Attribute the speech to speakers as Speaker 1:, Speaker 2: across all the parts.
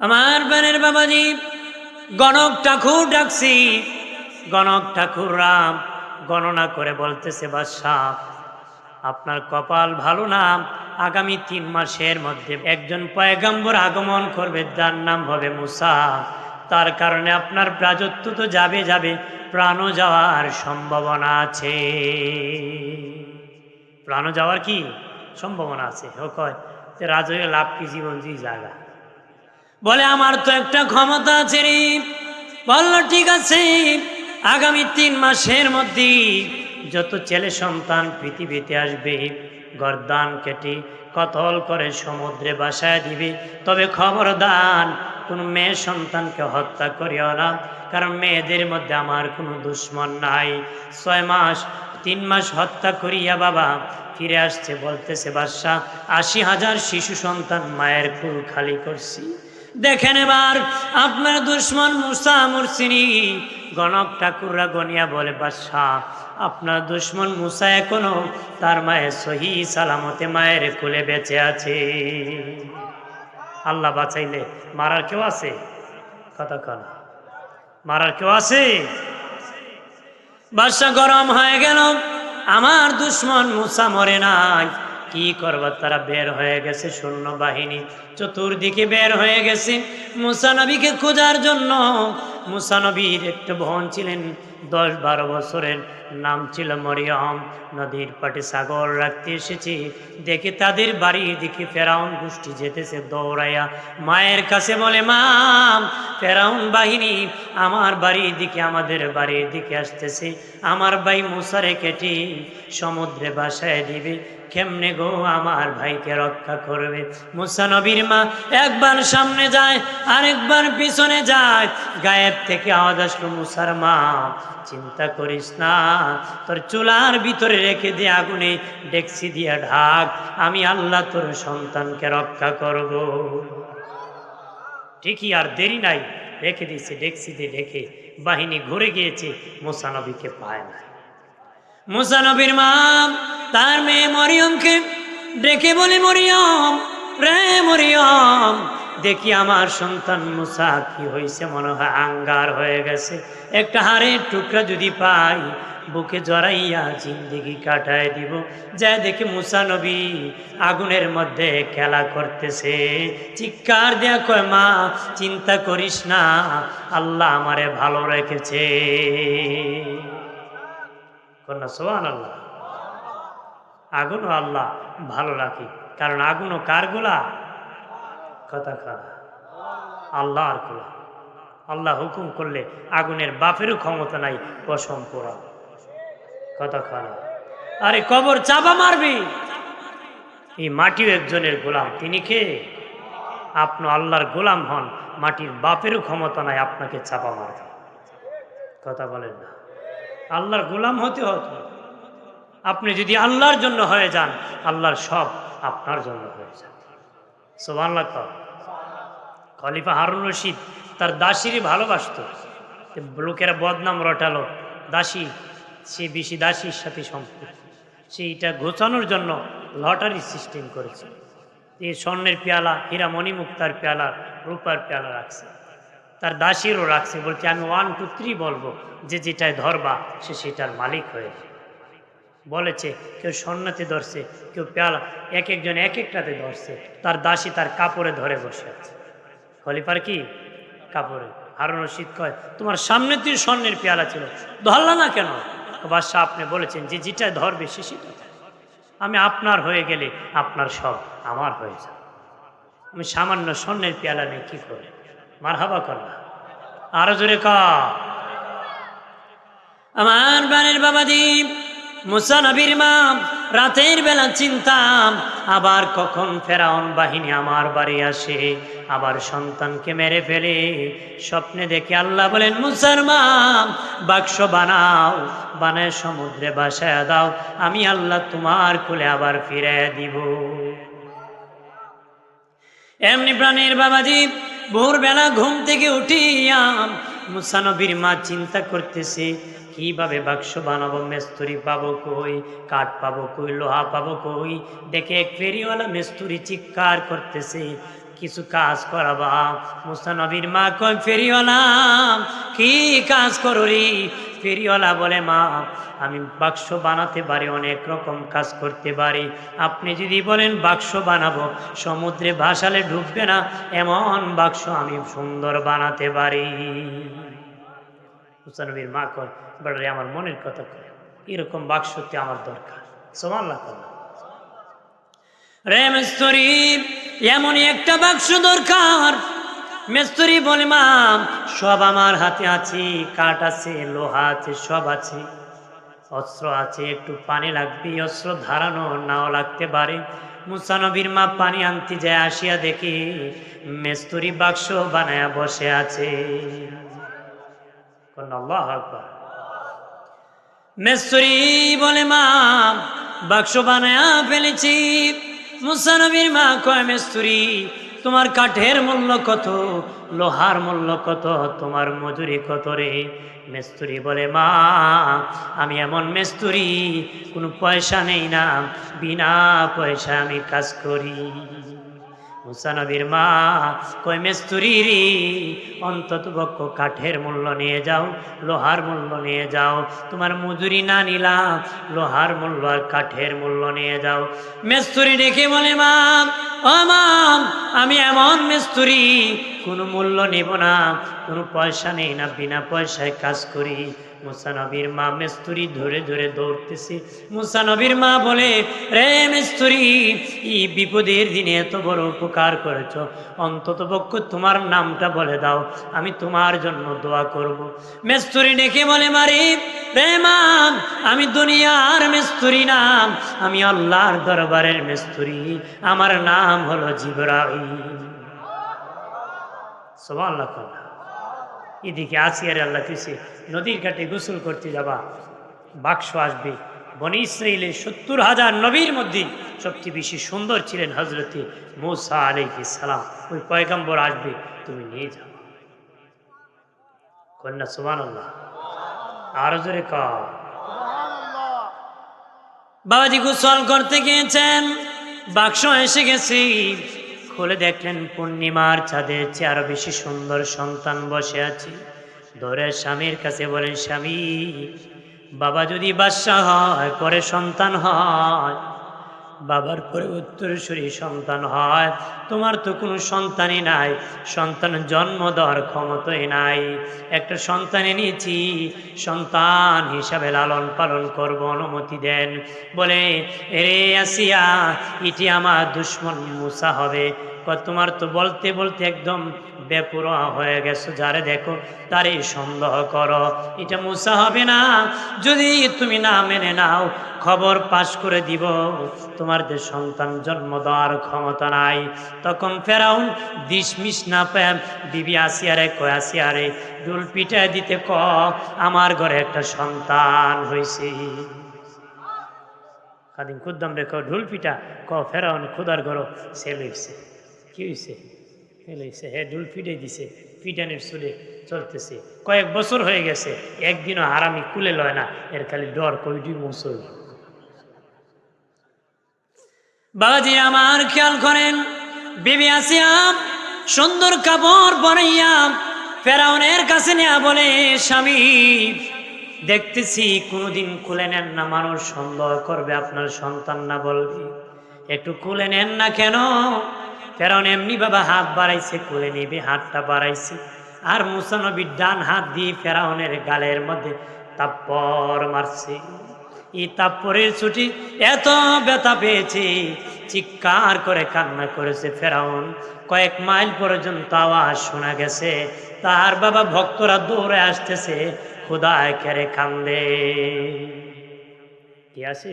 Speaker 1: আমার বানের বাবাজি, গণক ঠাকুর ডাকছি। গণক ঠাকুর রাম, গণনা করে বলতেছে, বাদশাহ, আপনার কপাল ভালো না, আগামী তিন মাসের মধ্যে একজন পয়গাম্বর আগমন করবে, যার নাম হবে মুসা। তার কারণে আপনার রাজত্ব তো যাবে যাবে, প্রাণও যাওয়ার সম্ভাবনা আছে। প্রাণও যাওয়ার কি সম্ভাবনা আছে? কয়, যে রাজয়ে লাভ কি জীবন জি জায়গা। বলে, আমার তো একটা ক্ষমতা আছে রে। বলল, ঠিক আছে, আগামী তিন মাসের মধ্যে যত ছেলে সন্তান পৃথিবীতে আসবে, গরদান কেটে কতল করে সমুদ্রে বাসায় দিবে, তবে খবর দান কোনো মেয়ে সন্তানকে হত্যা করিও না, কারণ মেয়েদের মধ্যে আমার কোনো দুশ্মন নাই। ছয় মাস, তিন মাস হত্যা করিয়া বাবা ফিরে আসছে, বলতেছে, বাদশাহ, আশি হাজার শিশু সন্তান মায়ের কুল খালি করছি। দেখেন এবার, আপনার দুশ্মন মুসা মুরসিনি, গণক ঠাকুররা গনিয়া বলে বাদশাহ আপনার দুশ্মন মুসা এখনও তার মায়ের সহি সালামতে মায়ের কোলে বেঁচে আছে। আল্লাহ বাঁচাইলে মারার কেউ আছে? কথা কনা। মারার কেউ আছে? বাদশা, গরম হয়ে গেল। আমার দুশ্মন মুসা মরে নাই। কি করবার তারা বের হয়ে গেছে শূন্য বাহিনী চতুর্দিকে বের হয়ে গেছে। মুসানবীকে খোঁজার জন্য মুসানবীর একটা বোন ছিলেন, দশ বারো বছরের। নাম ছিল মরিয়ম। নদীর পাটে সাগর রাখতে এসেছি। দেখে তাদের বাড়ির দিকে ফেরাউন গোষ্ঠী যেতেছে দৌড়াইয়া। মায়ের কাছে বলে মাম ফেরাউন বাহিনী আমার বাড়ির দিকে, আমাদের বাড়ির দিকে আসতেছে। আমার ভাই মুসারে কেটে সমুদ্রে বাসায় দিবে। কেমনে গো আমার ভাইকে রক্ষা করবে? মুসা নবীর মা একবার সামনে যায়, আরেকবার পিছনে যায়। গায়েব থেকে আওয়াজ আসলো, মুসার মা, চিন্তা করিস না, তোর চুলার ভিতরে রেখে দিয়ে আগুনে ডেক্সি দিয়া ঢাক, আমি আল্লাহ তোর সন্তানকে রক্ষা করব। ঠিকই আর দেরি নাই, রেখে দিয়েছে ডেক্সি দিয়ে ঢেকে, বাহিনী ঘুরে গিয়েছে মোসানবীকে পায় না। মুসানবীর মা তার মেয়ে মরিয়মকে ডেকে বলে, মরিয়ম, রে মরিয়ম, দেখি আমার সন্তান মুসা কি হয়েছে মনে হয় আঙ্গার হয়ে গেছে। একটা হাড়ের টুকরা যদি পাই, বুকে জড়াইয়া জিন্দিগি কাটায় দিব। যা দেখি মুসা নবী আগুনের মধ্যে খেলা করতেছে। চিৎকার দেয়া কয়, মা, চিন্তা করিস না, আল্লাহ আমারে ভালো রেখেছে। কন্যা সোহান আল্লাহ আগুনও আল্লাহ ভালো রাখি। কারণ আগুনও কার গোলা? কথা খারা আল্লাহ আর গোলা। আল্লাহ হুকুম করলে আগুনের বাপেরও ক্ষমতা নাই পশম পোড়া। কথা খারা আরে কবর চাপা মারবি। এই মাটিও একজনের গোলাম। তিনি কে? আপনি আল্লাহর গোলাম হন, মাটির বাপেরও ক্ষমতা নাই আপনাকে চাপা মারবে কথা বলেন না। আল্লাহর গোলাম হতে হতো আপনি যদি আল্লাহর জন্য হয়ে যান, আল্লাহর সব আপনার জন্য হয়ে যান সোবান্লা খলিফা হারুন রশিদ তার দাসীরই ভালোবাসত। লোকেরা বদনাম রটালো। দাসী, সে বেশি দাসীর সাথে সম্পর্ক সেইটা ঘোচানোর জন্য লটারি সিস্টেম করেছে। এই স্বর্ণের পেয়ালা, হীরা মণিমুক্তার পেয়ালা, রূপার পেয়ালা রাখছে। তার দাসীরও রাখছে। বলছে, আমি ওয়ান টু থ্রি বলব। যে যেটায় ধরবা, সে সেটার মালিক হয়ে। বলেছে, কেউ স্বর্ণাতে ধরছে, কেউ পেয়ালা, এক একজন এক একটাতে ধরছে। তার দাসী তার কাপড়ে ধরে বসে আছে। খলিফার কি? কাপড়ে। হারুন রশিদ কয়, তোমার সামনে তুই স্বর্ণের পেয়ালা ছিল, ধরলা না কেন? বাদশাহ আপনি বলেছেন, যে যেটায় ধরবে সে সেটা আমি আপনার হয়ে গেলে আপনার সব আমার হয়ে যাবে। আমি সামান্য স্বর্ণের পেয়ালা নেই কি করে মার হাবা কর না আরও জোরে ক। আমার বাবা বাবাদীপ মুসা নবীর মা রাতের বেলা চিন্তাম, আবার কখন ফেরাউন বাহিনী আমার বাড়ি আসে, আবার সন্তানকে মেরে ফেলে। স্বপ্নে দেখে আল্লাহ বলেন, মুসার মা বাক্স বানাও, বানায় সমুদ্রে বাসায় দাও, আমি আল্লাহ তোমার কোলে আবার ফিরে দিব। এমনি প্রাণের বাবাজি, ভোরবেলা ঘুম থেকে উঠিয়া মুসানবীর মা চিন্তা করতেছে কীভাবে বাক্স বানাবো, মেস্তুরি পাবো কই, কাঠ পাবো কই, লোহা পাবো কই? দেখে ফেরিওয়ালা মেস্তুরি চিৎকার করতেছে, কিছু কাজ করাবা? মুসা নবীর মা কয়, ফেরিওয়ালা, কি কাজ করো রে? ফেরিওয়ালা বলে, মা, আমি বাক্স বানাতে পারি, অনেক রকম কাজ করতে পারি। আপনি যদি বলেন বাক্স বানাবো, সমুদ্রে ভাসালে ঢুকবে না, এমন বাক্স আমি সুন্দর বানাতে পারি। মুসানবীর মা কয় বেড়ারে আমার মনের কথা কয়, এরকম বাক্সতে আমার দরকার? সমান লাগল রে এমনই একটা বাক্স দরকার। বলে মা সব আমার হাতে আছে, কাঠ আছে, লোহা আছে, সব আছে। অস্ত্র আছে, একটু পানি লাগবে, অস্ত্র ধারানো নাও লাগতে পারে। মুসানবীর মা পানি আনতে যায়, আসিয়া দেখি মেস্তুরি বাক্স বানায়া বসে আছে। বলে, মা, বাক্স বানায়া ফেলেছি। মুসানবীর মা কয় মেস্তরি তোমার কাঠের মূল্য কত? লোহার মূল্য কত? তোমার মজুরি কত রে? মেস্তুরি বলে, মা, আমি এমন মেস্তুরি কোনো পয়সা নেই না। বিনা পয়সা আমি কাজ করি। মুসানবীর মা কয় মেস্তুরি রে অন্তত পক্ষ কাঠের মূল্য নিয়ে যাও, লোহার মূল্য নিয়ে যাও, তোমার মজুরি না নিলাম লোহার মূল্য আর কাঠের মূল্য নিয়ে যাও। মেস্তুরি ডেকে বলে, মা, ও মা, আমি এমন মেস্তুরি, কোনো মূল্য নেব না, কোনো পয়সা নেই না, বিনা পয়সায় কাজ করি। মুসানবীর মা মেস্তুরি ধরে ধরে দৌড়তেছে। মুসানবীর মা বলে, রে মেস্তুরি, এই বিপদের দিনে এত বড় উপকার করেছ। অন্তত পক্ষ তোমার নামটা বলে দাও, আমি তোমার জন্য দোয়া করব। মেস্তুরি ডেকে বলে, মারি, রে মা, আমি দুনিয়ার মেস্তুরি নাম আমি আল্লাহর দরবারের মেস্তুরি। আমার নাম হলো জিবরাইল। সোমান লক্ষণ এদিকে আসিয়ারে আল্লাহ কিসে নদীর ঘাটে গোসল করতে যাবা, বাক্স আসবে। বনি ইসরাইলের সত্তর হাজার নবীর মধ্যে সবচেয়ে বেশি সুন্দর ছিলেন হজরতে মৌসা আলাইহি সালাম। ওই পয়গম্বর আসবে, তুমি নিয়ে যাও। কন্যা সুবান আল্লাহ আরও জোরে ক বাবাজি গোসল করতে গিয়েছেন, বাক্স এসে গেছে। খুলে দেখলেন পূর্ণিমার চাঁদের চেয়ে আরও বেশি সুন্দর সন্তান বসে আছে। ধরে স্বামীর কাছে বলেন, স্বামী, বাবা যদি বাদশাহ হয়, পরে সন্তান হয়। বাবার পরে উত্তরসূরি সন্তান হয়। তোমার তো কোনো সন্তানই নাই, সন্তান জন্ম দেওয়ার ক্ষমতাই নাই। একটা সন্তান এনেছি, সন্তান হিসাবে লালন পালন করব, অনুমতি দেন। বলে, এরে আসিয়া এটি আমার দুশ্মন মুসা হবে। তোমার তো বলতে বলতে একদম বেপুরা হয়ে গেছো। যারে দেখো, তারই সন্দেহ করো। এটা মুসা হবে না। যদি তুমি না মেনে নাও, খবর পাশ করে দিব। তোমার যে সন্তান জন্ম দেওয়ার ক্ষমতা নাই। তখন ফেরাউন দিশমিশ না পেয়ে বিবি আসিয়ারে, কয় আসিয়ারে ডুল পিটায় দিতে ক, আমার ঘরে একটা সন্তান হয়েছে কাদিন খুদ্দাম রেখো, ঢুল পিটা, ক, ফেরাউন খুদার ঘর সে লইছে কি হয়েছে লইছে হ্যাঁ ঢুল পিটাই দিছে পিটানের চুলে চলতেছে। কয়েক বছর হয়ে গেছে, একদিনও হারামি কুলে লয় না, এর খালি ডর কইডি মুসল। বাবাজি, আমার খেয়াল করেন, বিবি আসিয়া সুন্দর কাপড় পরাইয়া ফেরাউনের কাছে নেয়া বলে, স্বামী, দেখতেছি কোনোদিন খুলে নেন না, মানুষ সন্দেহ করবে, আপনার সন্তান না বলবে। একটু খুলে নেন না কেন? ফেরাউন এমনি বাবা হাত বাড়াইছে, কোলে নিবে হাতটা বাড়াইছে। আর মুসানবীর ডান হাত দিয়ে ফেরাউনের গালের মধ্যে তাপ্পর মারছে। এই তাপ্পরের ছুটি এত ব্যথা পেয়েছে, চিৎকার করে কান্না করেছে ফেরাউন। কয়েক মাইল পর্যন্ত আওয়াজ শোনা গেছে, তার বাবা ভক্তরা দৌড়ে আসতেছে, খুদায় কেড়ে কান্দে। কি আছে?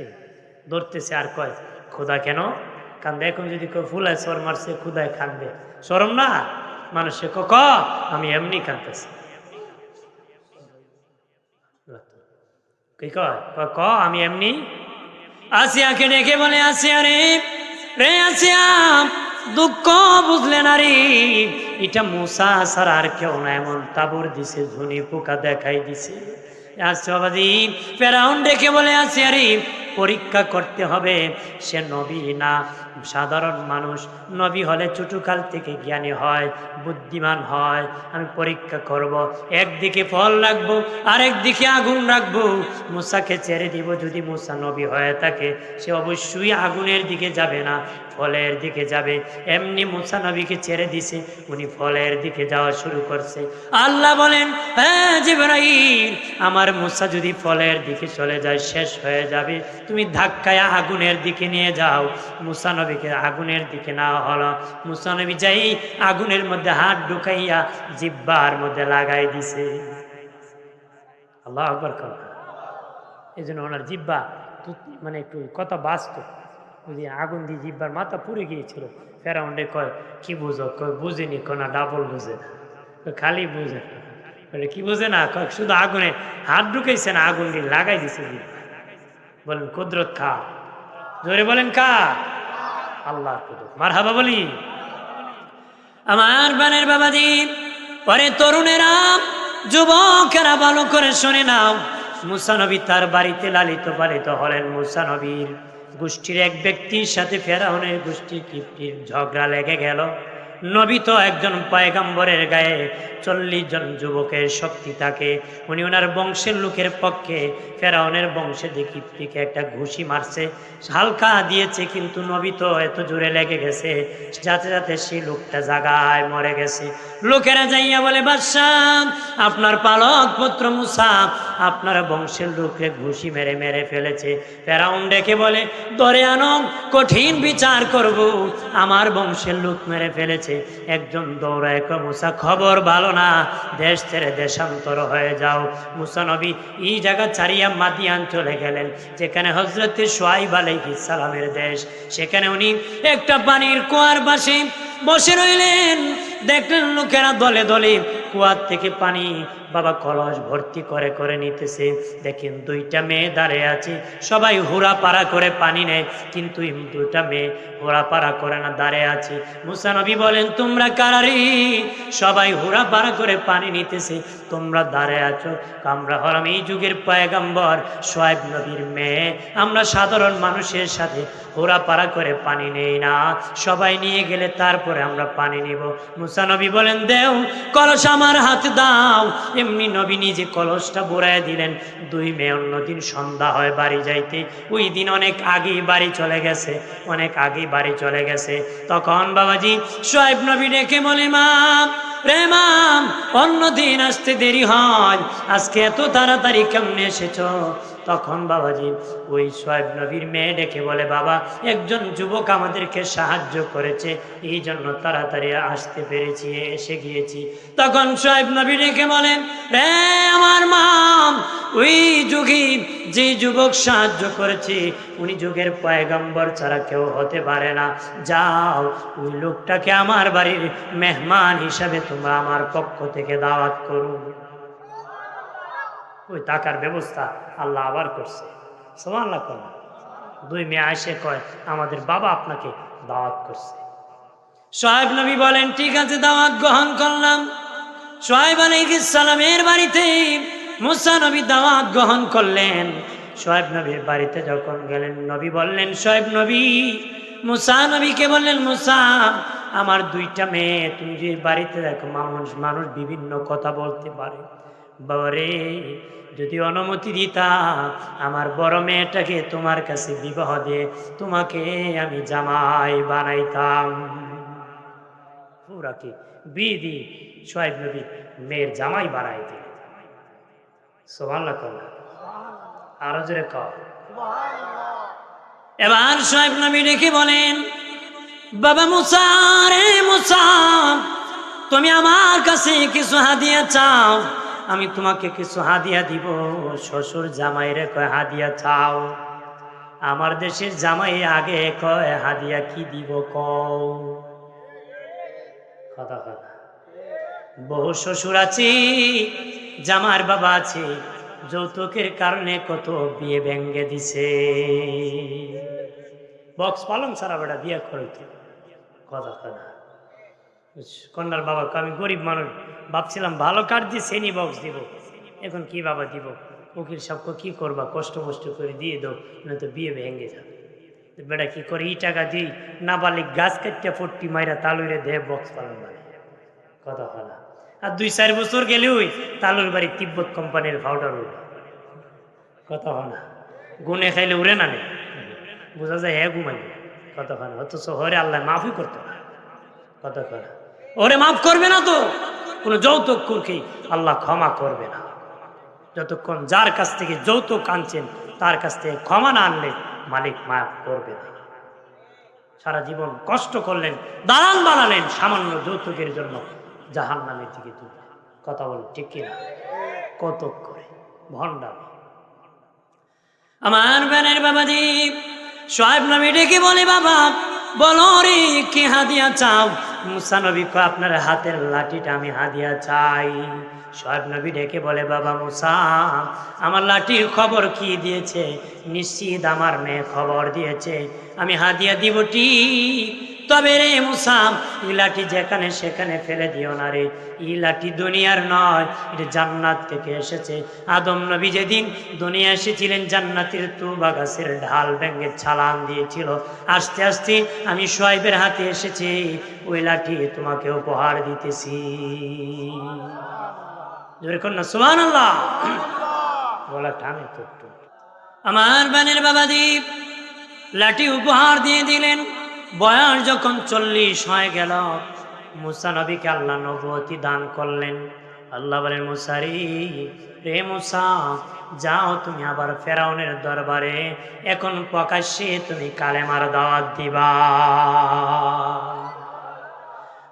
Speaker 1: ধরতেছে আর কয়, খুদা কেন কান্দে এখন যদি কেউ ফুলায় সর মারছে খুদায় কান্দে। সরম না? মানুষে ক ক, আমি এমনি কান্দতেছি কি কয়? ক আমি এমনি? আসিয়াকে ডেকে বলে আসিয়া রে রে আসিয়া দুঃখ বুঝলে না রে। এটা মুসা সার আর কেউ না এমন তাবর দিছে ঝুনি পোকা দেখাই দিছে। আসছে বাবাজি ফেরাউন ডেকে বলে আসিয়া রে পরীক্ষা করতে হবে সে নবী না সাধারণ মানুষ, নবী হলে ছোটকাল থেকে জ্ঞানী হয়, বুদ্ধিমান হয়। আমি পরীক্ষা করব একদিকে ফল রাখব আরেকদিকে আগুন রাখব। মুসাকে ছেড়ে দিব যদি মুসা নবী হয়ে থাকে। সে অবশ্যই আগুনের দিকে যাবে না, ফলের দিকে যাবে। এমনি মুসা নবীকে ছেড়ে দিছে, উনি ফলের দিকে যাওয়া শুরু করছে। আল্লাহ বলেন হ্যাঁ জিবরাইল, আমার মুসা যদি ফলের দিকে চলে যায়, শেষ হয়ে যাবে। তুমি ধাক্কায় আগুনের দিকে নিয়ে যাও। মুসা নবীকে আগুনের দিকে না হলো। মুসা নবী যাই আগুনের মধ্যে হাত ঢুকাইয়া জিব্বার মধ্যে লাগাই দিছে। আল্লাহ আকবর কথা এই জন্য ওনার জিব্বা মানে একটু কথা বাঁচত। বুঝি আগুন দিয়ে জিব্বার মাথা পুড়ে গিয়েছিল ফেরাউন্ডে কয়, কি বুঝো? কয়, বুঝিনি কোনা ডাবল বুঝে না। খালি বুঝে না। কি বুঝে না? কয়, শুধু আগুনে হাত ঢুকাইছে না, আগুন দিয়ে লাগাই দিছে বলেন, কুদরত খা জোরে বলেন কা আল্লাহ কুদরত। মার হাবা বলি। আমার বানের বাবাজি, পরে তরুণেরা, যুবকেরা ভালো করে শুনে নাও। মুসানবী তার বাড়িতে লালিত পালিত হলেন মুসানবীর গোষ্ঠীর এক ব্যক্তির সাথে ফেরাউনের গোষ্ঠীর কিপ্টির ঝগড়া লেগে গেল। নবী তো একজন পয়গাম্বরের গায়ে চল্লিশ জন যুবকের শক্তি থাকে। উনি ওনার বংশের লোকের পক্ষে ফেরাউনের বংশে দেখি থেকে একটা ঘুষি মারছে। হালকা দিয়েছে কিন্তু নবী তো এত জোরে লেগে গেছে, যাতে যাতে সেই লোকটা জাগায় মরে গেছে। লোকেরা যাইয়া বলে, বাদশাহ, আপনার পালক পুত্র মুসা আপনার বংশের লোককে ঘুষি মেরে মেরে ফেলেছে। ফেরাউন ডেকে বলে, ধরে আনো, কঠিন বিচার করব। আমার বংশের লোক মেরে ফেলেছে। একজন দৌড়ায় মুসা, খবর ভালো না? দেশ ছেড়ে দেশান্তর হয়ে যাও। মুসা নবী এই জায়গা ছাড়িয়া মাতিয়ান চলে গেলেন, যেখানে হজরত সোয়াইব আলাইহি সালামের দেশ। সেখানে উনি একটা পানির কুয়ার পাশে বসে রইলেন। দেখলেন লোকেরা দলে দলে কুয়ার থেকে পানি। বাবা কলস ভর্তি করে করে নিতেছে। দেখেন দুইটা মেয়ে দাঁড়িয়ে আছে। সবাই হুড়া পাড়া করে পানি নেয়, কিন্তু দুইটা মেয়ে হুড়া পাড়া করে না, দাঁড়িয়ে আছে। মুসানবী বলেন, তোমরা কারারি সবাই হুড়া পাড়া করে পানি নিতেছে। তোমরা দাঁড়িয়ে আছো? আমরা হলাম এই যুগের পয়গাম্বর সোয়েব নবীর মেয়ে। আমরা সাধারণ মানুষের সাথে হুড়া পাড়া করে পানি নেই না। সবাই নিয়ে গেলে তারপরে আমরা পানি নিব। মুসানবী বলেন, দেও, কলস আমার হাতে দাও। এমনি নবী নিজে কলসটা বোড়ায় দিলেন। দুই মেয়ে অন্যদিন সন্ধ্যা হয় বাড়ি যাইতে। ওই দিন অনেক আগে বাড়ি চলে গেছে। অনেক আগে বাড়ি চলে গেছে। তখন বাবাজি সোয়েব নবী ডেকে বলে, মা, রে মাম অন্যদিন আসতে দেরি হয়। আজকে এত তাড়াতাড়ি কেমনে এসেছ? তখন বাবাজি ওই সোয়েব নবীর মেয়ে ডেকে বলে, বাবা, একজন যুবক আমাদেরকে সাহায্য করেছে, এই জন্য তাড়াতাড়ি আসতে পেরেছি, এসে গিয়েছি। তখন সোয়েব নবী ডেকে বলেন রে আমার মাম, ওই যুগী যে যুবক সাহায্য করেছে, উনি যুগের পয়গম্বর ছাড়া কেউ হতে পারে না। যাও, ওই লোকটাকে আমার বাড়ির মেহমান হিসাবে তোমরা আমার পক্ষ থেকে দাওয়াত করুন ওই টাকার ব্যবস্থা আল্লাহ আবার করছে। সমান আল্লাহ দুই মেয়ে আসে কয়, আমাদের বাবা আপনাকে দাওয়াত করছে। সোহেব নবী বলেন, ঠিক আছে, দাওয়াত গ্রহণ করলাম। সোহেব আলাইহিস সালামের বাড়িতে মুসা নবী দাওয়াত গ্রহণ করলেন। সোহেব নবীর বাড়িতে যখন গেলেন, নবী বললেন সোহেব নবী, মুসা নবীকে বললেন, মুসা, আমার দুইটা মেয়ে, তুমি যে বাড়িতে দেখো, মানুষ মানুষ বিভিন্ন কথা বলতে পারে। বাবারে, যদি অনুমতি দিতা, আমার বড় মেয়েটাকে তোমার কাছে বিবাহ দিয়ে তোমাকে আমি জামাই বানাইতাম। পুরাকে বিয়ে দিয়ে সোহেব নবী মেয়ের জামাই বানাই দিল সোভাল্লা করলাম আরও এবার সোহেব নবী ডেকে বলেন, বাবা মুসা রে মুসা, তুমি আমার কাছে কিছু হাদিয়া চাও। আমি তোমাকে কিছু হাদিয়া দিব। শ্বশুর জামাই রে কয়, হাদিয়া চাও? আমার দেশের জামাই আগে কয়, হাদিয়া কি দিব কও? কথা কথা বহু শ্বশুর আছে, জামার বাবা আছে, যৌতুকের কারণে কত বিয়ে ভেঙ্গে দিছে। বক্স পালং সারা বেটা বিয়ে করতে কথা কথা কন্যার বাবাকে আমি গরিব মানুষ, ভাবছিলাম ভালো কার্ড দিয়ে সেনি বক্স দিব। এখন কি বাবা দিব? উকিল সবকে কি করবা? কষ্ট মষ্ট করে দিয়ে দাও, নয়তো বিয়ে ভেঙে যাবে। বেটা কি করে ই টাকা দিই না বালি গাছ কাটতে ফট্টি মাইরা তালুরে দেহ বক্স পালন মানে কথা হয় আর দুই চার বছর গেলে ওই তালুর বাড়ি তিব্বত কোম্পানির পাউডার উঠে। কথা না। গুনে খাইলে উড়ে না বোঝা যায় হ্যাঁ ঘুমাইবে কথা না। অথচ হরে আল্লাহ মাফই করতে কথা না। ওরে মাফ করবে না তো। কোনো যৌতুক কুরকেই আল্লাহ ক্ষমা করবে না। যতক্ষণ যার কাছ থেকে যৌতুক আনছেন, তার কাছ থেকে ক্ষমা না আনলে মালিক মাফ করবে না। সারা জীবন কষ্ট করলেন দালান বানালেন সামান্য যৌতুকের জন্য জাহান নামের দিকে তুলে। কথা বল ঠিক কিনা? কতক করে, ভণ্ডামি। আমার ব্যানের বাবাজি সোহেব নামে ডেকে বলে, বাবা, বলো রে, কি হাদিয়া চাও? মুসা নবী আপনার হাতের লাঠিটা আমি হাদিয়া চাই। সোহেব নবী ডেকে বলে, বাবা মুসা, আমার লাঠির খবর কি দিয়েছে? নিশ্চিত আমার মেয়ে খবর দিয়েছে। আমি হাদিয়া দিব ঠিক তবে রে মুসা ই লাঠি যেখানে সেখানে ফেলে দিও না রে। ই লাঠি দুনিয়ার নয়, এটা জান্নাত থেকে এসেছে। আদম নবী যেদিন দুনিয়া এসেছিলেন, জান্নাতের তুবা গাছের ঢাল ভেঙে ছালান দিয়েছিল। আস্তে আস্তে আমি সোয়াইবের হাতে এসেছি ওই লাঠি তোমাকে উপহার দিতেছি। আমার বানের বাবাদীপ, লাঠি উপহার দিয়ে দিলেন। বয়স যখন চল্লিশ হয়ে গেল, মুসা নবীকে আল্লাহ নবতী দান করলেন। আল্লাহ বলেন, মুসারি, রে মুসা, যাও তুমি আবার ফেরাউনের দরবারে। এখন প্রকাশ্যে তুমি কালেমার দাওয়াত দিবা।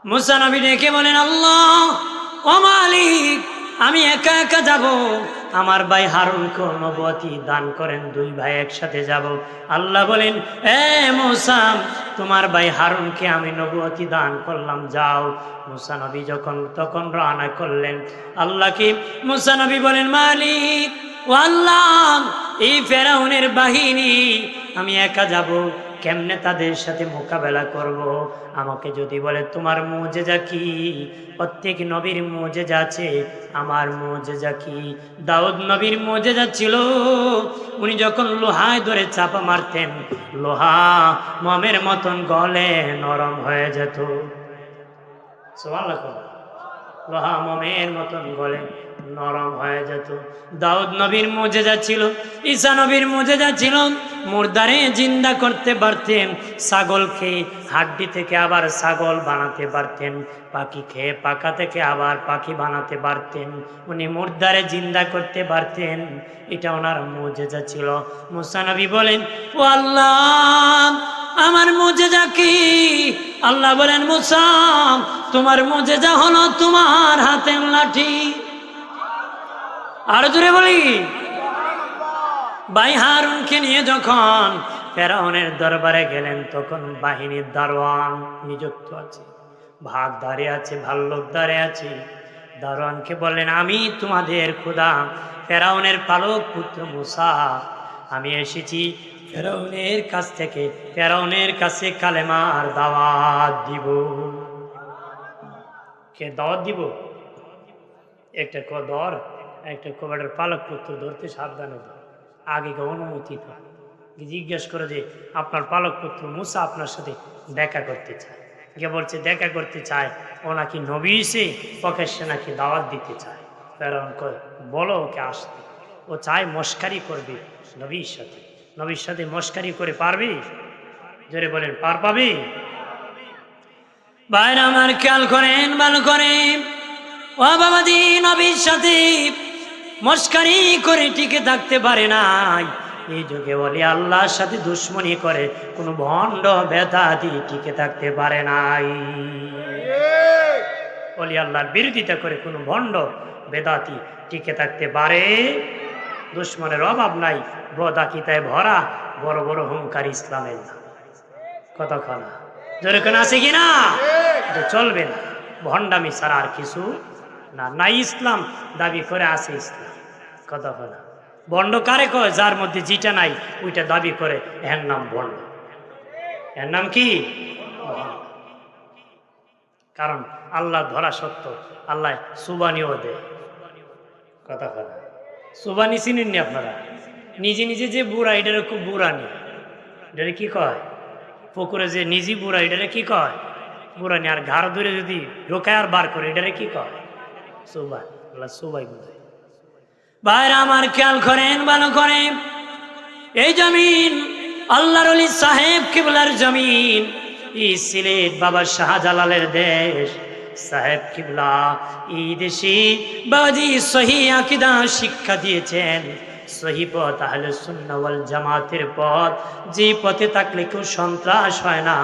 Speaker 1: মুসা নবী ডেকে বলেন, আল্লাহ, ও মালিক আমি একা একা যাব। আমার ভাই হারুনকে নবতী দান করেন, দুই ভাই একসাথে যাব। আল্লাহ বলেন, এ মোসাম তোমার ভাই হারুনকে আমি নবতী দান করলাম, যাও। মুসা নবী যখন, তখন রওনা করলেন। আল্লাহকে মুসা নবী বলেন, মালিক, ও আল্লাহ, এই ফেরাউনের বাহিনী, আমি একা যাব। কেমনে তাদের সাথে মোকাবেলা করব? আমাকে যদি বলে, তোমার মোজেজা কি? প্রত্যেক নবীর মোজেজা আছে। আমার মোজেজা কি? দাউদ নবীর মোজেজা ছিল। উনি যখন লোহায় ধরে চাপা মারতেন, লোহা মমের মতন গলে নরম হয়ে যেত। সোয়াল্লা লোহা মমের মতন গলে নরম হয়ে যেত। দাউদ নবীর মজেজা ছিল, ঈসা নবীর মজেজা ছিল। মুর্দারে জিন্দা করতে পারতেন, ছাগল খেয়ে হাড্ডি থেকে আবার ছাগল বানাতে পারতেন, পাখি খেয়ে পাকা থেকে আবার পাখি বানাতে পারতেন। উনি মুর্দারে জিন্দা করতে পারতেন, এটা ওনার মজেজা ছিল। মুসানবী বলেন, ও আল্লাহ আমার মজেজা কি? আল্লাহ বলেন মুসা তোমার মজেজা হলো তোমার হাতের লাঠি। আর জোরে বলি। ভাই হারুনকে নিয়ে যখন ফেরাউনের দরবারে গেলেন, তখন বাহিনীর দারোয়ান নিযুক্ত আছে। ভাগ দাঁড়িয়ে আছে ভাল্লুক দাঁড়িয়ে আছে। দারোয়ানকে বললেন, আমি তোমাদের খুদা, ফেরাউনের পালক পুত্র মুসা, আমি এসেছি ফেরাউনের কাছ থেকে, ফেরাউনের কাছে কালেমার দাওয়াত দিব। কে দাওয়াত দিব? একটা ক ধর, একটা কবাটের পালক পুত্র ধরতে সাবধানে ধর আগে অনুমতি পান জিজ্ঞেস করে যে, আপনার পালক পুত্র মুসা আপনার সাথে দেখা করতে চায়। কে বলছে, দেখা করতে চায়, ও নাকি নবী এসে প্রকাশ্যে নাকি দাওয়াত দিতে চায়। কয়, বলো ওকে আসতে। ও চায় মস্কারি করবে নবীর সাথে। নবীর সাথে মস্কারি করে পারবি? জোরে বলেন, পার পাবি? বাইরে আমার খেয়াল করেন, ভালো করেন। ও বাবাজি, নবীর সাথে মস্কারি করে টিকে থাকতে পারে নাই। এই যুগে বলি, আল্লাহর সাথে দুশ্মনী করে কোনো ভণ্ড ব্যথাদি টিকে থাকতে পারে নাই। বলি, আল্লাহর বিরোধিতা করে কোনো ভণ্ড বেদাতি টিকে থাকতে পারে দুশ্মনের অভাব নাই বদাকিতায় ভরা বড় বড় হুঙ্কার ইসলামের নাম। কতক্ষণ যেরকম আছে কি না? এটা চলবে না। ভণ্ডামি ছাড়া আর কিছু না। না ইসলাম দাবি করে আছে ইসলাম। কতক্ষণ বন্ড কারে কয়? যার মধ্যে যেটা নাই ওইটা দাবি করে এর নাম বন্ড এর নাম কি? কারণ আল্লাহ ধরা সত্য আল্লাহ সুবানিও দেয়। কথা কথা সোবানি চিনেননি আপনারা? নিজে নিজে যে বুড়া, এটারে খুব বুড়া নি। এটারে কি কয়? পুকুরে যে নিজে বুড়া, এটারে কি কয়? বুড়া নি। আর ঘাড় ধরে যদি ঢোকায় আর বার করে, এটারে কি কয়? সোবাই আল্লাহ সোবাই বুঝায় বাইরে আমার খেয়াল করেন, ভালো করেন। এই জমিন আল্লাহর সাহেব কিবলার জমিন। এই সিলেট বাবা শাহজালালের দেশ। সাহেব কিবলা এই দেশে বাবাজি সহি আকিদা শিক্ষা দিয়েছেন। সহি পথ আহলে সুন্নাহ ওয়াল জামাতের পথ, যে পথে থাকলে কেউ সন্ত্রাস হয় না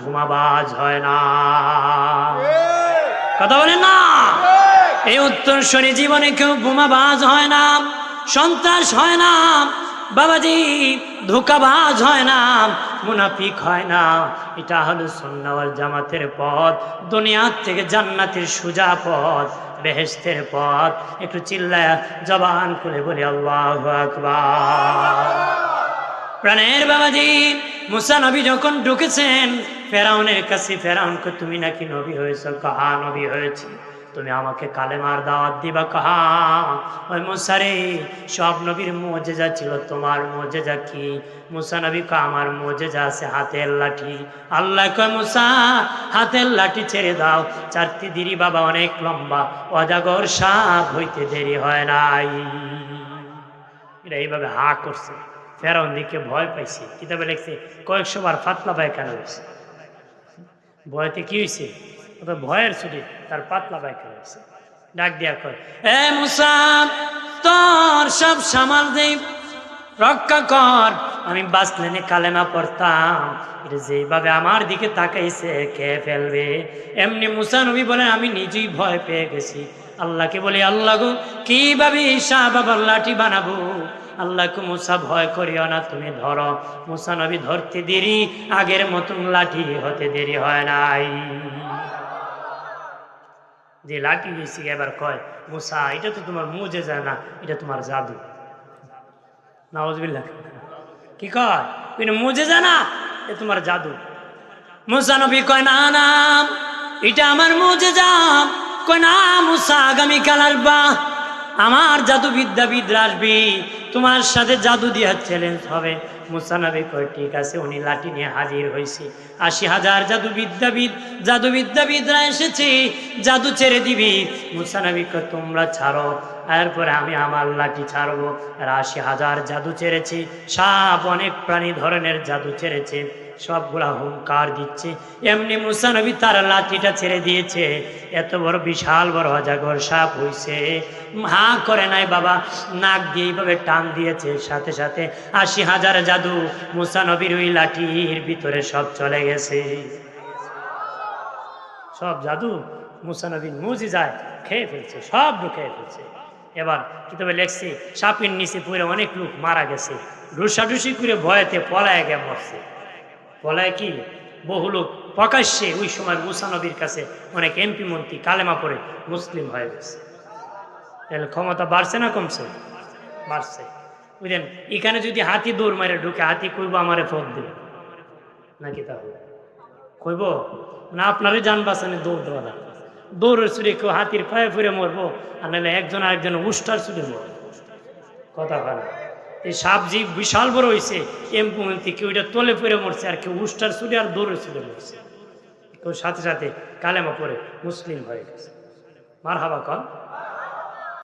Speaker 1: ঘুমাবাজ হয় না। কথা বলেন না? এই উত্তর উত্তরস্বরী জীবনে কেউ বোমাবাজ হয় না, সন্ত্রাস হয় না। বাবাজি, ধোকাবাজ হয় না, মুনাফিক হয় না। এটা হলো সন্ন্যাওয়াল জামাতের পথ, দুনিয়ার থেকে জান্নাতের সুজা পথ বেহেস্তের পথ। একটু চিল্লায় জবান করে বলি, আল্লাহ প্রাণের বাবাজি, মুসা নবী যখন ঢুকেছেন, ফেরাউনের কাছে, ফেরাউনকে তুমি নাকি নবী হয়েছ? কাহা নবী হয়েছি? তুমি আমাকে কালেমার দাওয়াত দিবা কাহা? ওই মুসারে, সব নবীর মজেজা ছিল, তোমার মজেজা কি? মুসা নবী কা আমার মজেজা আছে হাতের লাঠি। আল্লাহ কয়, মুসা, হাতের লাঠি ছেড়ে দাও। চারটি দিরি বাবা অনেক লম্বা, অজাগর সাপ হইতে দেরি হয় নাই। এটা এইভাবে হা করছে। ফেরাউন দিকে ভয় পাইছে। কিতাবে লিখছে, কয়েকশো বার ফাতলা পায়খানা হয়েছে ভয়তে কি হয়েছে ও তো ভয়ের ছুটি, তার পাতলা পায়খানা হয়েছে ডাক দিয়া কয়, এ মুসা, তোর সব সামাল দেই, রক্ষা কর। আমি বাসলেনে কালেমা পড়তাম। যেভাবে আমার দিকে তাকাইছে খেয়ে ফেলবে? এমনি মুসা নবী বলেন, আমি নিজেই ভয় পেয়ে গেছি। আল্লাহকে বলি, আল্লাহ গো, কীভাবে শাহ বাবার লাঠি বানাবো? আল্লাহকে মুসা, ভয় করিও না, তুমি ধরো। মুসা নবী, ধরতে দেরি, আগের মতন লাঠি হতে দেরি হয় নাই। যে লাঠি হয়েছে এবার কয়, মুসা, এটা তো তোমার মুজে যায় না, এটা তোমার জাদু। নওয়াজবিল্লা কি কয়? কিন্তু মুজে যায় না, এ তোমার জাদু। মুসা নবী কয়, না না, এটা আমার মুজে যা কয়, না, মুসা, আগামীকাল আসবা, আমার জাদু বিদ্যাবিদরা আসবি তোমার সাথে জাদু দেওয়ার চ্যালেঞ্জ হবে। মুসানবী কয়, ঠিক আছে, উনি লাঠি নিয়ে হাজির হয়েছে আশি হাজার জাদু বিদ্যাবিদ জাদু বিদ্যাবিদরা এসেছে, জাদু ছেড়ে দিবি। মুসানবী কয়, তোমরা ছাড়ো, এরপরে আমি আমার লাঠি ছাড়বো। আর আশি হাজার জাদু ছেড়েছি সাপ অনেক প্রাণী ধরনের জাদু ছেড়েছে। সবগুলা হুঙ্কার দিচ্ছে। এমনি মুসানবী তার লাঠিটা ছেড়ে দিয়েছে। এত বড় বিশাল বড় অজাগর সাপ হইছে। হা করে নাই বাবা, নাক দিয়ে এইভাবে টান দিয়েছে। সাথে সাথে আশি হাজার জাদু মুসানবীর ওই লাঠির ভিতরে সব চলে গেছে। সব জাদু মুসানবীর মুজি যায় খেয়ে ফেলছে, সব ঢুকে ফেলছে। এবার কিতাবে লেখছে, সাপের নিচে পড়ে অনেক লোক মারা গেছে। ঢুসাঢুসি করে ভয়েতে পলায় গে মরছে। পলায় কি, বহু লোক প্রকাশ্যে ওই সময় মুসানবীর কাছে অনেক এমপি মন্ত্রী কালেমা পড়ে মুসলিম হয়ে গেছে। তাহলে ক্ষমতা বাড়ছে না কমছে? বাড়ছে। বুঝলেন? এখানে যদি হাতি দৌড় মারে ঢুকে, হাতি কইব আমারে ফোন দেবে। নাকি তাহলে? কইব? না আপনারই যান বাঁচানে, দৌড় দেওয়া লাগবে দৌড়ের ছুটে কেউ হাতির পায়ে ফিরে মরবো, আর নাহলে একজন আরেকজন উষ্টার ছুটে মরবো। কথা ভালো সাপ জীব বিশাল বড় হয়েছে এমপুমন্ত্রী কেউ এটা তলে পড়ে মরছে, আর কেউ উষ্টার সুরে আর দৌড়ে সুরে মরছে। কেউ সাথে সাথে কালেমা পরে মুসলিম হয়ে গেছে। মার হাবা কন।